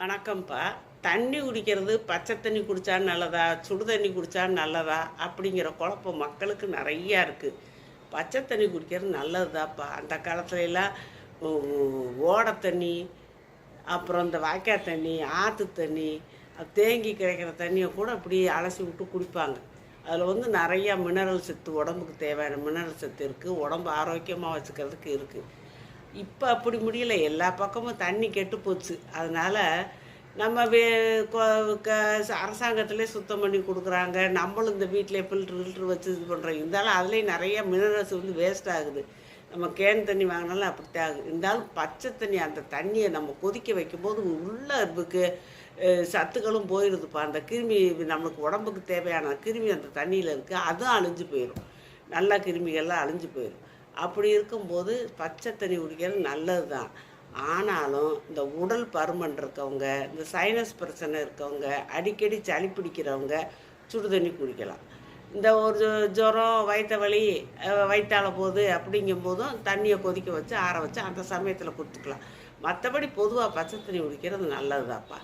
வணக்கம்ப்பா தண்ணி குடிக்கிறது பச்சை தண்ணி குடித்தா நல்லதா சுடு தண்ணி குடித்தா நல்லதா அப்படிங்கிற குழப்பம் மக்களுக்கு நிறையா இருக்குது பச்சை தண்ணி குடிக்கிறது நல்லதுதாப்பா. அந்த காலத்துலலாம் எல்லாம் ஓடை தண்ணி அப்புறம் இந்த வாய்க்கால் தண்ணி ஆற்று தண்ணி தேங்கி கிடைக்கிற தண்ணியை கூட அப்படியே அலசி விட்டு குடிப்பாங்க. அதில் வந்து நிறையா மினரல் சத்து உடம்புக்கு தேவையான மினரல் சத்து இருக்குது உடம்பு ஆரோக்கியமாக வச்சுக்கிறதுக்கு இருக்குது இப்போ அப்படி முடியல. எல்லா பக்கமும் தண்ணி கெட்டு போச்சு. அதனால் நம்ம வே க- அரசாங்கத்திலே சுத்தம் பண்ணி கொடுக்குறாங்க. நம்மளும் இந்த வீட்டிலே ஃபில்ட்ரு ஃபில்ட்ரு வச்சு இது பண்ணுறோம் இருந்தாலும் அதுலேயும் நிறைய மினரல்ஸ் வந்து வேஸ்ட் ஆகுது. நம்ம கேன் தண்ணி வாங்கினாலும் அப்படித்தான் ஆகுது. இருந்தாலும் பச்சை தண்ணி அந்த தண்ணியை நம்ம கொதிக்க வைக்கும்போது உள்ளே இதுக்கு சத்துக்களும் போயிடுதுப்பா அந்த கிருமி நம்மளுக்கு உடம்புக்கு தேவையான கிருமி அந்த தண்ணியில் இருக்குது அதுவும் அழிஞ்சு போயிடும் நல்ல கிருமிகள்லாம் அழிஞ்சு போயிடும் அப்படி இருக்கும்போது பச்சை தண்ணி குடிக்கிறது நல்லது தான் ஆனாலும் இந்த உடல் பருமன் இருக்கவங்க இந்த சைனஸ் பிரச்சனை இருக்கவங்க அடிக்கடி சளி பிடிக்கிறவங்க சுடு தண்ணி குடிக்கலாம். இந்த ஒரு ஜுரம் வயிற்ற வலி வயிற்றால போகுது அப்படிங்கும் போதும் தண்ணியை கொதிக்க வச்சு ஆற வச்சு அந்த சமயத்தில் கொடுத்துக்கலாம் மற்றபடி பொதுவாக பச்சை தண்ணி குடிக்கிறது நல்லதுதான்ப்பா.